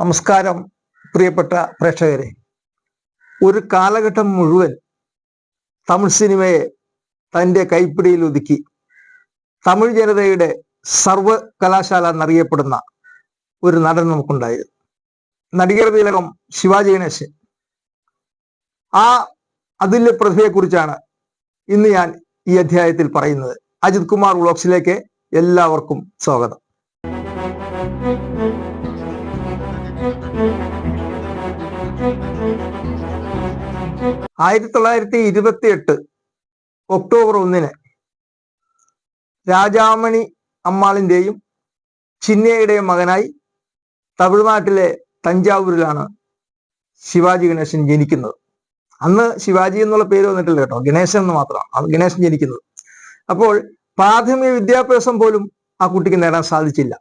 നമസ്കാരം പ്രിയപ്പെട്ട പ്രേക്ഷകരെ. ഒരു കാലഘട്ടം മുഴുവൻ തമിഴ് സിനിമയെ തന്റെ കൈപ്പിടിയിൽ ഒതുക്കി. തമിഴ് ജനതയുടെ സർവകലാശാല എന്നറിയപ്പെടുന്ന ഒരു നടൻ നമുക്കുണ്ടായിരുന്നു നടികർ തിലകം ശിവാജി ഗണേശൻ. ആ അതുല്യ പ്രതിഭയെക്കുറിച്ചാണ് ഇന്ന് ഞാൻ ഈ അധ്യായത്തിൽ പറയുന്നത്. അജിത് കുമാർ വ്ളോഗ്സിലേക്ക് എല്ലാവർക്കും സ്വാഗതം. ആയിരത്തി തൊള്ളായിരത്തി ഇരുപത്തി എട്ട് ഒക്ടോബർ ഒന്നിന് രാജാമണി അമ്മാളിന്റെയും ചിന്നയുടെയും മകനായി തമിഴ്നാട്ടിലെ തഞ്ചാവൂരിലാണ് ശിവാജി ഗണേശൻ ജനിക്കുന്നത്. അന്ന് ശിവാജി എന്നുള്ള പേര് വന്നിട്ടില്ല കേട്ടോ. ഗണേശൻ എന്ന് മാത്രമാണ് ഗണേശൻ ജനിക്കുന്നത്. അപ്പോൾ പ്രാഥമിക വിദ്യാഭ്യാസം പോലും ആ കുട്ടിക്ക് നേടാൻ സാധിച്ചില്ല.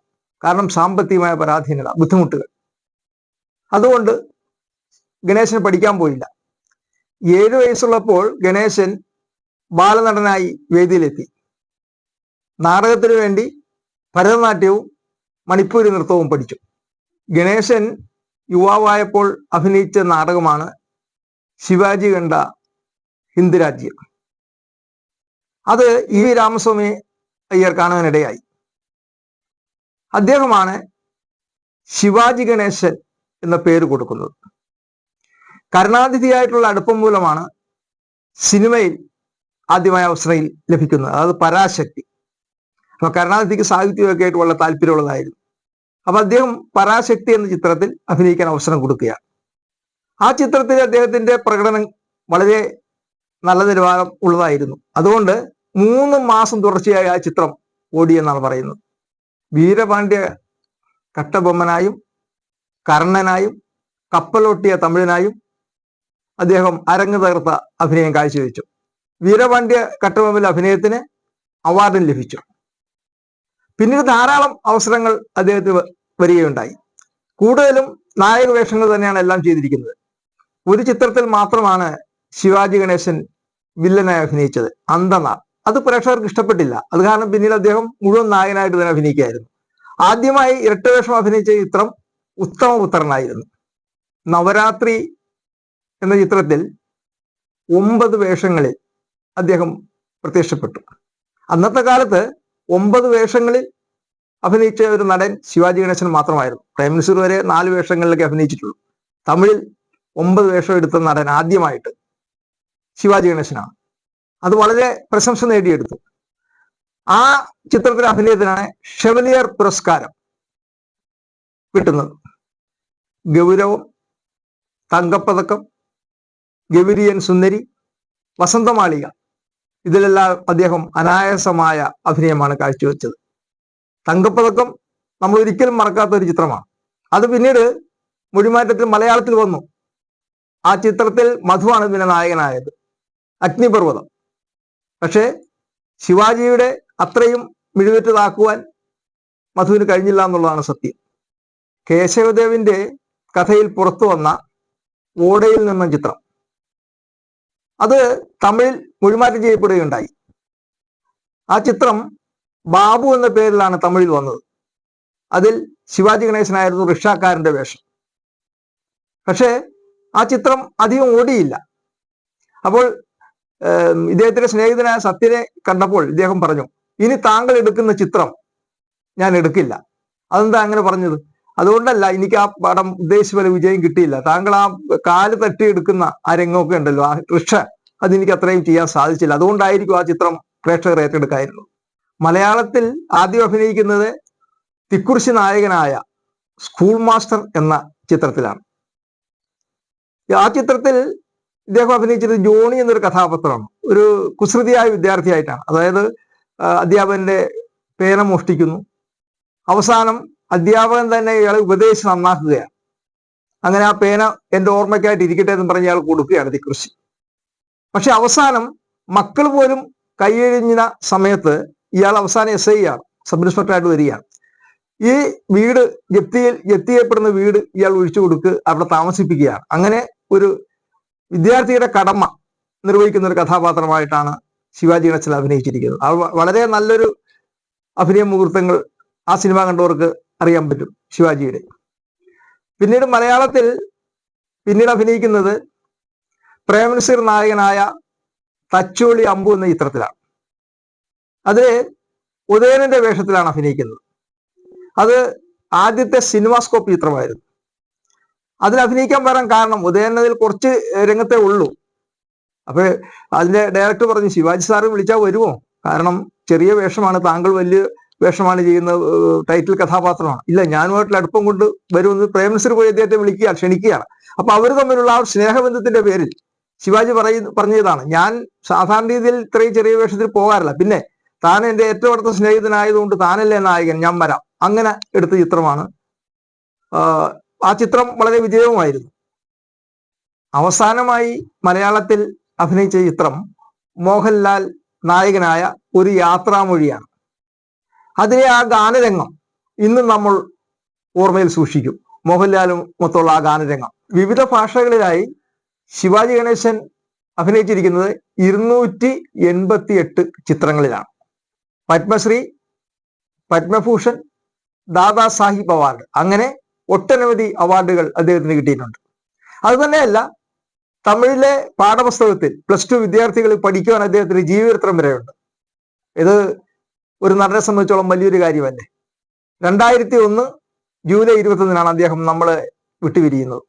കാരണം സാമ്പത്തികമായ പരാധീനത ബുദ്ധിമുട്ടുകൾ. അതുകൊണ്ട് ഗണേശന് പഠിക്കാൻ പോയില്ല. ഏഴു വയസ്സുള്ളപ്പോൾ ഗണേശൻ ബാലനടനായി വേദിയിലെത്തി. നാടകത്തിനു വേണ്ടി ഭരതനാട്യവും മണിപ്പൂരി നൃത്തവും പഠിച്ചു. ഗണേശൻ യുവാവായപ്പോൾ അഭിനയിച്ച നാടകമാണ് ശിവാജി കണ്ട ഹിന്ദുരാജ്യം അത് ഇ വി രാമസ്വാമി അയ്യർ കാണാനിടയായി. അദ്ദേഹമാണ് ശിവാജി ഗണേശൻ എന്ന പേര് കൊടുക്കുന്നത്. കരുണാതിഥിയായിട്ടുള്ള അടുപ്പം മൂലമാണ് സിനിമയിൽ ആദ്യമായ അവസരം ലഭിക്കുന്നത്. അതായത് പരാശക്തി. അപ്പൊ കരുണാനിധിക്ക് സാഹിത്യമൊക്കെ ആയിട്ട് വളരെ താല്പര്യമുള്ളതായിരുന്നു. അപ്പൊ അദ്ദേഹം പരാശക്തി എന്ന ചിത്രത്തിൽ അഭിനയിക്കാൻ അവസരം കൊടുക്കുകയാണ്. ആ ചിത്രത്തിൽ അദ്ദേഹത്തിന്റെ പ്രകടനം വളരെ നല്ല നിലവാരം ഉള്ളതായിരുന്നു. അതുകൊണ്ട് മൂന്ന് മാസം തുടർച്ചയായി ആ ചിത്രം ഓടിയെന്നാണ് പറയുന്നത്. വീരപാണ്ഡ്യ കട്ടബൊമ്മനായും കർണനായും കപ്പലോട്ടിയ തമിഴനായും അദ്ദേഹം അരങ്ങ് തകർത്ത അഭിനയം കാഴ്ചവെച്ചു. വീരപാണ്ഡ്യ കട്ടബൊമ്മൽ അഭിനയത്തിന് അവാർഡും ലഭിച്ചു. പിന്നീട് ധാരാളം അവസരങ്ങൾ അദ്ദേഹത്തിന് വരികയുണ്ടായി. കൂടുതലും നായക വേഷങ്ങൾ തന്നെയാണ് എല്ലാം ചെയ്തിരിക്കുന്നത്. ഒരു ചിത്രത്തിൽ മാത്രമാണ് ശിവാജി ഗണേശൻ വില്ലനായി അഭിനയിച്ചത് അന്തനാൾ. അത് പ്രേക്ഷകർക്ക് ഇഷ്ടപ്പെട്ടില്ല. അത് കാരണം പിന്നീട് അദ്ദേഹം മുഴുവൻ നായകനായിട്ട് തന്നെ അഭിനയിക്കുകയായിരുന്നു. ആദ്യമായി ഇരട്ടവേഷം അഭിനയിച്ച ചിത്രം ഉത്തമപുത്രനായിരുന്നു നവരാത്രി എന്ന ചിത്രത്തിൽ ഒമ്പത് വേഷങ്ങളിൽ അദ്ദേഹം പ്രത്യക്ഷപ്പെട്ടു. അന്നത്തെ കാലത്ത് ഒമ്പത് വേഷങ്ങളിൽ അഭിനയിച്ച ഒരു നടൻ ശിവാജി ഗണേശൻ മാത്രമായിരുന്നു. പ്രൈം മിനിസ്റ്റർ വരെ നാല് വേഷങ്ങളിലൊക്കെ അഭിനയിച്ചിട്ടുള്ളൂ. തമിഴിൽ ഒമ്പത് വേഷം എടുത്ത നടൻ ആദ്യമായിട്ട് ശിവാജി ഗണേശനാണ്. അത് വളരെ പ്രശംസ നേടിയെടുത്തു. ആ ചിത്രത്തിലെ അഭിനയത്തിനാണ് ഷെവലിയർ പുരസ്കാരം കിട്ടുന്നത്. ഗൗരവം തങ്കപ്പതക്കം ഗവിരിയൻ സുന്ദരി വസന്തമാളിക. ഇതിലെല്ലാം അദ്ദേഹം അനായാസമായ അഭിനയമാണ് കാഴ്ചവെച്ചത്. തങ്കപ്പതക്കം നമ്മൾ ഒരിക്കലും മറക്കാത്ത ഒരു ചിത്രമാണ്. അത് പിന്നീട് മൊഴിമാറ്റത്തിൽ മലയാളത്തിൽ വന്നു. ആ ചിത്രത്തിൽ മധുവാണ് പിന്നെ നായകനായത്. അഗ്നിപർവതം. പക്ഷേ ശിവാജിയുടെ അത്രയും മിഴിവേറ്റതാക്കുവാൻ മധുവിന് കഴിഞ്ഞില്ല എന്നുള്ളതാണ് സത്യം. കേശവദേവിന്റെ കഥയിൽ പുറത്തു വന്ന ഓടയിൽ നിന്ന ചിത്രം. അത് തമിഴിൽ മൊഴിമാറ്റം ചെയ്യപ്പെടുകയുണ്ടായി. ആ ചിത്രം ബാബു എന്ന പേരിലാണ് തമിഴിൽ വന്നത്. അതിൽ ശിവാജി ഗണേശനായിരുന്നു റിക്ഷാക്കാരന്റെ വേഷം. പക്ഷേ ആ ചിത്രം അധികം ഓടിയില്ല. അപ്പോൾ ഇദ്ദേഹത്തിന്റെ സ്നേഹിതനായ സത്യനെ കണ്ടപ്പോൾ ഇദ്ദേഹം പറഞ്ഞു ഇനി താങ്കൾ എടുക്കുന്ന ചിത്രം ഞാൻ എടുക്കില്ല. അതെന്താ അങ്ങനെ പറഞ്ഞത്? അതുകൊണ്ടല്ല എനിക്ക് ആ പടം ഉദ്ദേശിച്ച പോലെ വിജയം കിട്ടിയില്ല. താങ്കൾ ആ കാൽ തട്ടിയെടുക്കുന്ന ആ രംഗമൊക്കെ ഉണ്ടല്ലോ ആ കൃഷ അതെനിക്ക് അത്രയും ചെയ്യാൻ സാധിച്ചില്ല. അതുകൊണ്ടായിരിക്കും ആ ചിത്രം പ്രേക്ഷകർ ഏറ്റെടുക്കായിരുന്നു മലയാളത്തിൽ ആദ്യം അഭിനയിക്കുന്നത് തിക്കുറിശി നായകനായ സ്കൂൾ മാസ്റ്റർ എന്ന ചിത്രത്തിലാണ്. ആ ചിത്രത്തിൽ ഇദ്ദേഹം അഭിനയിച്ചത് ജോണി എന്നൊരു കഥാപാത്രമാണ്. ഒരു കുസൃതിയായ വിദ്യാർത്ഥിയായിട്ടാണ്. അതായത് അധ്യാപകന്റെ പേന മോഷ്ടിക്കുന്നു. അവസാനം അധ്യാപകൻ തന്നെ ഇയാളെ ഉപദേശിച്ച് നന്നാക്കുകയാണ്. അങ്ങനെ ആ പേന എന്റെ ഓർമ്മയ്ക്കായിട്ട് ഇരിക്കട്ടെ എന്ന് പറഞ്ഞ് ഇയാൾ കൊടുക്കുകയാണ് തിക്കുറിശി പക്ഷെ അവസാനം മക്കൾ പോലും കൈയഴിഞ്ഞ സമയത്ത് ഇയാൾ അവസാനം എസ് ഐ ആണ് സബ് ഇൻസ്പെക്ടറായിട്ട് വരികയാണ്. ഈ വീട് ജപ്തിയിൽ ജപ്തി ചെയ്യപ്പെടുന്ന വീട് ഇയാൾ ഒഴിച്ചു കൊടുക്ക് അവിടെ താമസിപ്പിക്കുകയാണ്. അങ്ങനെ ഒരു വിദ്യാർത്ഥിയുടെ കടമ നിർവഹിക്കുന്ന ഒരു കഥാപാത്രമായിട്ടാണ് ശിവാജി ഗണേശൻ അഭിനയിച്ചിരിക്കുന്നത്. വളരെ നല്ലൊരു അഭിനയ മുഹൂർത്തങ്ങൾ ആ സിനിമ കണ്ടവർക്ക് അറിയാൻ പറ്റും ശിവാജിയുടെ. പിന്നീട് മലയാളത്തിൽ പിന്നീട് അഭിനയിക്കുന്നത് പ്രേംനസീർ നായകനായ തച്ചോളി അമ്പു എന്ന ചിത്രത്തിലാണ്. അതിൽ ഉദയനന്റെ വേഷത്തിലാണ് അഭിനയിക്കുന്നത്. അത് ആദ്യത്തെ സിനിമാസ്കോപ്പ് ചിത്രമായിരുന്നു. അതിൽ അഭിനയിക്കാൻ വരാൻ കാരണം ഉദയനതിൽ കുറച്ച് രംഗത്തെ ഉള്ളൂ. അപ്പൊ അതിന്റെ ഡയറക്ടർ പറഞ്ഞു ശിവാജി സാറ് വിളിച്ചാൽ വരുമോ? കാരണം ചെറിയ വേഷമാണ് താങ്കൾ വലിയ വേഷമാണ് ചെയ്യുന്ന ടൈറ്റിൽ കഥാപാത്രമാണ്. ഇല്ല ഞാനുമായിട്ടുള്ള അടുപ്പം കൊണ്ട് വരുമെന്ന് പ്രേംനസീർ പോയി അദ്ദേഹത്തെ വിളിക്കുക ക്ഷണിക്കുകയാണ്. അപ്പൊ അവർ തമ്മിലുള്ള ആ സ്നേഹബന്ധത്തിന്റെ പേരിൽ ശിവാജി പറയുന്ന പറഞ്ഞതാണ് ഞാൻ സാധാരണ രീതിയിൽ ഇത്രയും ചെറിയ വേഷത്തിൽ പോകാറില്ല. പിന്നെ താൻ എന്റെ ഏറ്റവും അടുത്ത സ്നേഹിതനായതുകൊണ്ട് താനല്ലേ നായകൻ ഞാൻ വരാം. അങ്ങനെ എടുത്ത ചിത്രമാണ്. ആ ചിത്രം വളരെ വിജയവുമായിരുന്നു. അവസാനമായി മലയാളത്തിൽ അഭിനയിച്ച ചിത്രം മോഹൻലാൽ നായകനായ ഒരു യാത്രാമൊഴിയാണ്. അതിലെ ആ ഗാനരംഗം ഇന്നും നമ്മൾ ഓർമ്മയിൽ സൂക്ഷിക്കും. മോഹൻലാലും മൊത്തമുള്ള ആ ഗാനരംഗം. വിവിധ ഭാഷകളിലായി ശിവാജി ഗണേശൻ അഭിനയിച്ചിരിക്കുന്നത് ഇരുന്നൂറ്റി എൺപത്തി എട്ട് ചിത്രങ്ങളിലാണ്. പത്മശ്രീ പത്മഭൂഷൺ ദാദാ സാഹിബ് അവാർഡ്. അങ്ങനെ ഒട്ടനവധി അവാർഡുകൾ അദ്ദേഹത്തിന് കിട്ടിയിട്ടുണ്ട്. അതുതന്നെയല്ല തമിഴിലെ പാഠപുസ്തകത്തിൽ പ്ലസ് ടു വിദ്യാർത്ഥികൾ പഠിക്കുവാൻ അദ്ദേഹത്തിന് ജീവചരിത്രം വരെയുണ്ട്. ഇത് ഒരു നടനെ സംബന്ധിച്ചോളം വലിയൊരു കാര്യമല്ലേ? രണ്ടായിരത്തി ഒന്ന് ജൂലൈ ഇരുപത്തൊന്നിനാണ് അദ്ദേഹം നമ്മളെ വിട്ടുപിരിയുന്നത്.